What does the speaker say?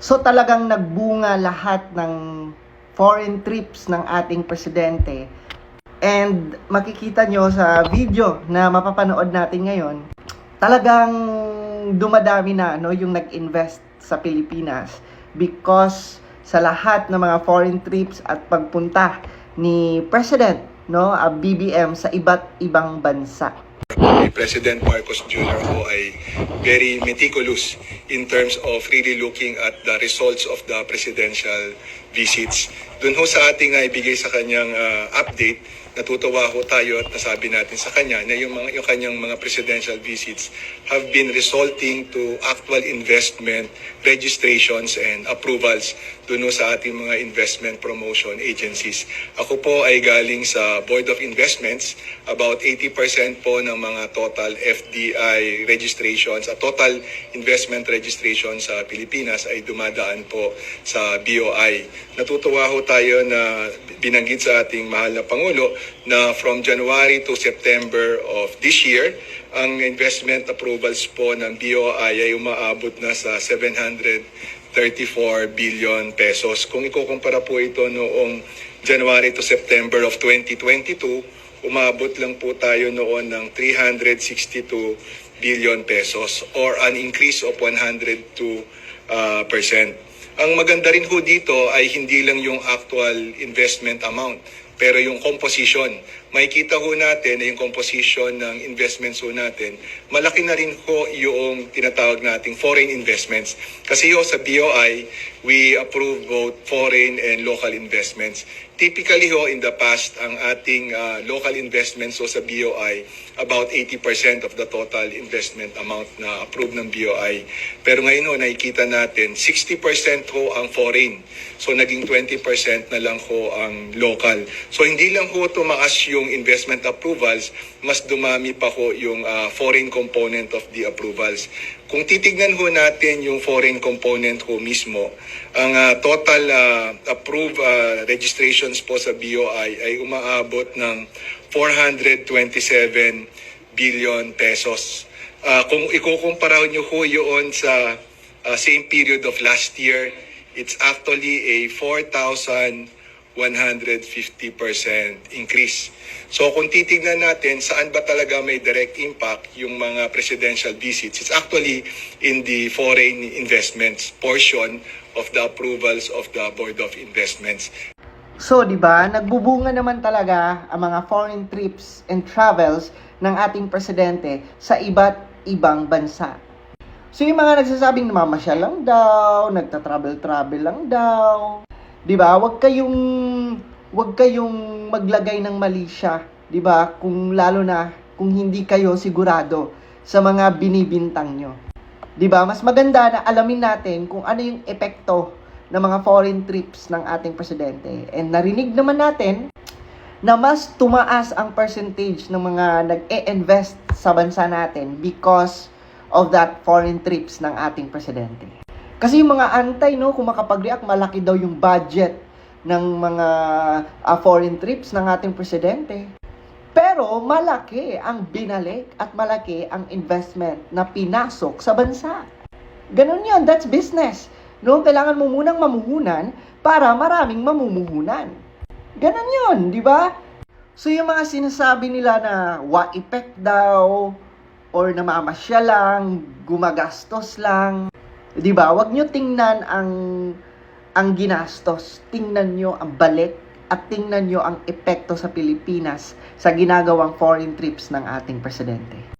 So talagang nagbunga lahat ng foreign trips ng ating presidente. And makikita nyo sa video na mapapanood natin ngayon, talagang dumadami na no, yung nag-invest sa Pilipinas because sa lahat ng mga foreign trips at pagpunta ni President no, ah, BBM sa iba't ibang bansa. President Marcos Jr. ho ay very meticulous in terms of really looking at the results of the presidential visits. Doon ho sa ating uh, ibigay sa kanyang ah, update, natutuwa ho tayo at nasabi natin sa kanya na yung, mga, yung kanyang mga presidential visits have been resulting to actual investment registrations and approvals ho sa ating mga investment promotion agencies. Ako po ay galing sa Board of Investments. About 80% po ng mga total FDI registrations, at total investment registrations sa Pilipinas ay dumadaan po sa BOI. Natutuwa ho tayo na binanggit sa ating mahal na Pangulo na from January to September of this year, ang investment approvals po ng BOI ay umaabot na sa 734 billion pesos. Kung ikukumpara po ito noong January to September of 2022, umabot lang po tayo noon ng 362 billion pesos or an increase of 102 uh, percent. Ang maganda rin ho dito ay hindi lang yung actual investment amount, pero yung composition. Makikita ho natin na yung composition ng investments ho natin, malaki na rin ho yung tinatawag nating foreign investments. Kasi ho sa BOI, we approve both foreign and local investments. Typically ho in the past, ang ating uh, local investments ho sa BOI, about 80% of the total investment amount na approved ng BOI. Pero ngayon ho, nakikita natin, 60% ho ang foreign. So naging 20% na lang ho ang local. So hindi lang ho tumaas yung investment approvals, mas dumami pa ho yung uh, foreign component of the approvals. Kung titignan ho natin yung foreign component ho mismo, ang uh, total uh, approved uh, registrations po sa BOI ay umaabot ng 427 billion pesos. Uh, kung ikukumpara nyo ho yun sa uh, same period of last year, it's actually a 4,150% increase. So kung titignan natin saan ba talaga may direct impact yung mga presidential visits, it's actually in the foreign investments portion of the approvals of the Board of Investments. So, di ba, nagbubunga naman talaga ang mga foreign trips and travels ng ating presidente sa iba't ibang bansa. So, yung mga nagsasabing namamasyal lang daw, nagta-travel-travel lang daw, di ba, wag kayong, wag kayong maglagay ng mali siya, di ba, kung lalo na kung hindi kayo sigurado sa mga binibintang nyo. 'Di ba? Mas maganda na alamin natin kung ano yung epekto ng mga foreign trips ng ating presidente. And narinig naman natin na mas tumaas ang percentage ng mga nag-e-invest sa bansa natin because of that foreign trips ng ating presidente. Kasi yung mga antay, no, kung makapag-react, malaki daw yung budget ng mga ah, foreign trips ng ating presidente. Pero malaki ang binalik at malaki ang investment na pinasok sa bansa. Ganun yun, that's business. No, kailangan mo munang mamuhunan para maraming mamumuhunan. Ganun yun, di ba? So yung mga sinasabi nila na wa effect daw, or namamasya lang, gumagastos lang, di ba? Huwag nyo tingnan ang ang ginastos. Tingnan nyo ang balik at tingnan nyo ang epekto sa Pilipinas sa ginagawang foreign trips ng ating presidente.